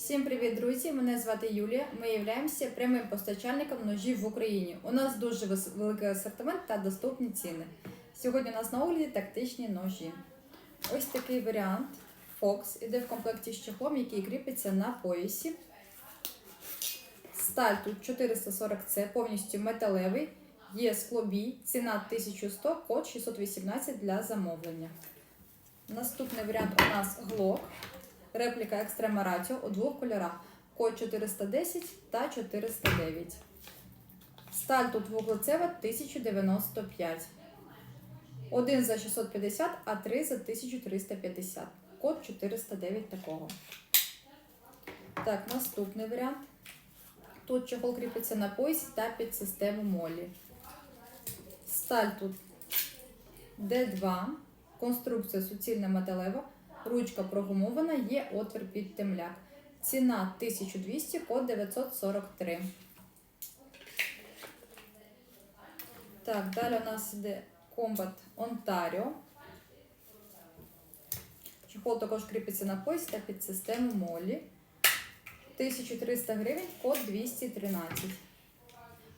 Всім привіт, друзі! Мене звати Юлія. Ми являємося прямим постачальником ножів в Україні. У нас дуже великий асортимент та доступні ціни. Сьогодні у нас на огляді тактичні ножі. Ось такий варіант Fox іде в комплекті з чехлом, який кріпиться на поясі. Сталь тут 440C, повністю металевий. Є склобій, ціна 1100, код 618 для замовлення. Наступний варіант у нас Glock. Репліка Extrema Ratio у двох кольорах. Код 410 та 409. Сталь тут вуглецева 1095. Один за 650, а три за 1350. Код 409 такого. Так, наступний варіант. Тут чохол кріпиться на поясі та під систему молі. Сталь тут D2. Конструкція суцільна металева. Ручка прогумована, є отвір під темляк. Ціна 1200, код 943. Так, далі у нас іде Combat Ontario. Чехол також кріпиться на пояс та під систему молі. 1300 гривень, код 213.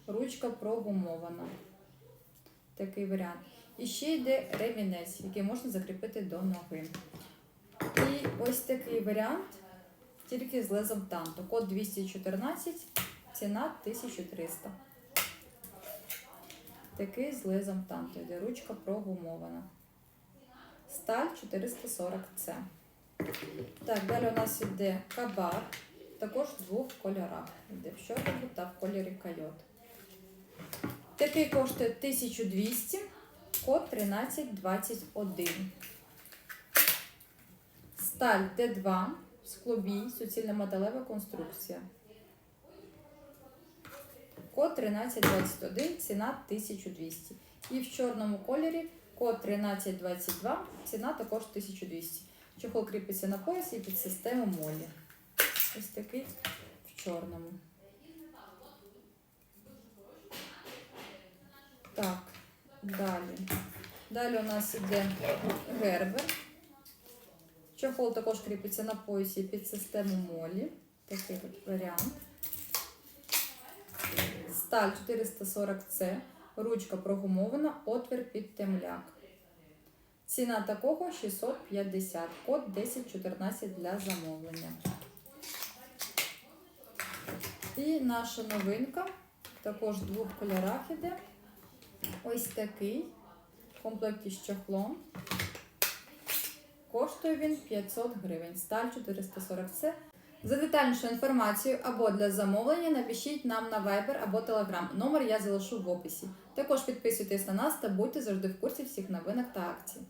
Ручка прогумована. Такий варіант. І ще йде ремінець, який можна закріпити до ноги. І ось такий варіант, тільки з лезом танту. Код 214, ціна 1300. Такий з лезом танту, йде ручка прогумована. Сталь 440C. Так, далі у нас йде кабар, також в двох кольорах. Йде в чорному та в кольорі койот. Такий коштує 1200, код 1321. Сталь Т2, склобій, суцільна металева конструкція. Код 1321, ціна 1200. І в чорному кольорі код 1322, ціна також 1200. Чохол кріпиться на поясі і під систему молі. Ось такий в чорному. Так, далі. Далі у нас іде гербер. Чохол також кріпиться на поясі під систему молі. Такий от варіант. Сталь 440C. Ручка прогумована, отвір під темляк. Ціна такого 650. Код 1014 для замовлення. І наша новинка. Також в двох кольорах іде. Ось такий. В комплекті з чохлом. Коштує він 500 гривень, сталь 440C. За детальнішу інформацію або для замовлення напишіть нам на Viber або Telegram. Номер я залишу в описі. Також підписуйтесь на нас та будьте завжди в курсі всіх новинок та акцій.